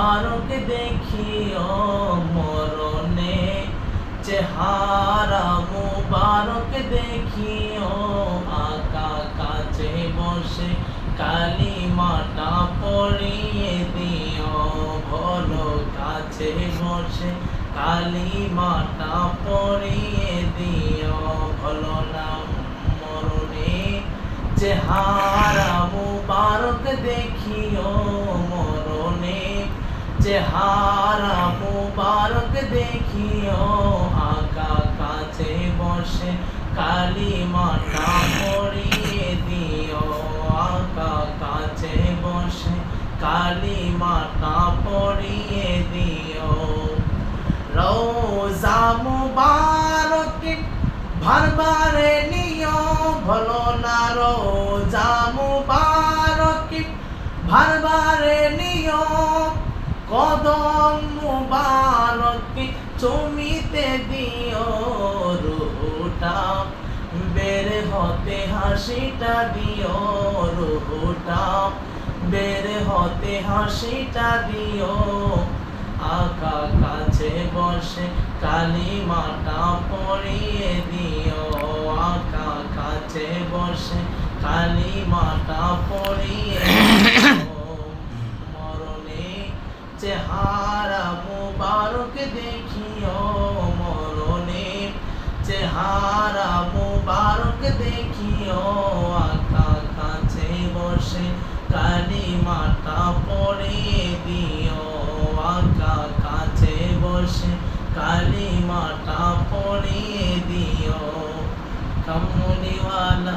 মুবারক দেখিও মরণে চেহারা মুবারক দেখিও আকা কাছে বসে কালিমাটা পড়িয়ে দিও। ভলো কাছে বসে কালিমাটা পড়িয়ে দিও। ভলো নাম মরণে। চেহারা মুবারক দেখিও চেহারা মুবারক দেখিও, আকা কাছে বসে কালিমাটা পড়িয়ে দিও, আকা কাছে বসে কালিমাটা পড়িয়ে দিও। রোজা মুবারক ভারবারে নিও ভলো না রোজা মুবারক নিও কদম মুবারক চুমিতে দিও রুহুটা। বের হতে হাসিটা দিও রুহুটা। বের হতে হাসিটা দিও। আকা কাছে বসে কালিমাটা পড়িয়ে দিও। আকা কাছে বসে কালিমাটা পড়িয়ে দিও মরণে চেহারা মুবারক দেখিও মরণে। চেহারা মুবারক দেখিও আকা কাছে বসে কালিমাটা পড়িয়ে দিও। আকা কাছে বসে কালিমাটা পড়িয়ে দিও। কমলিওয়ালা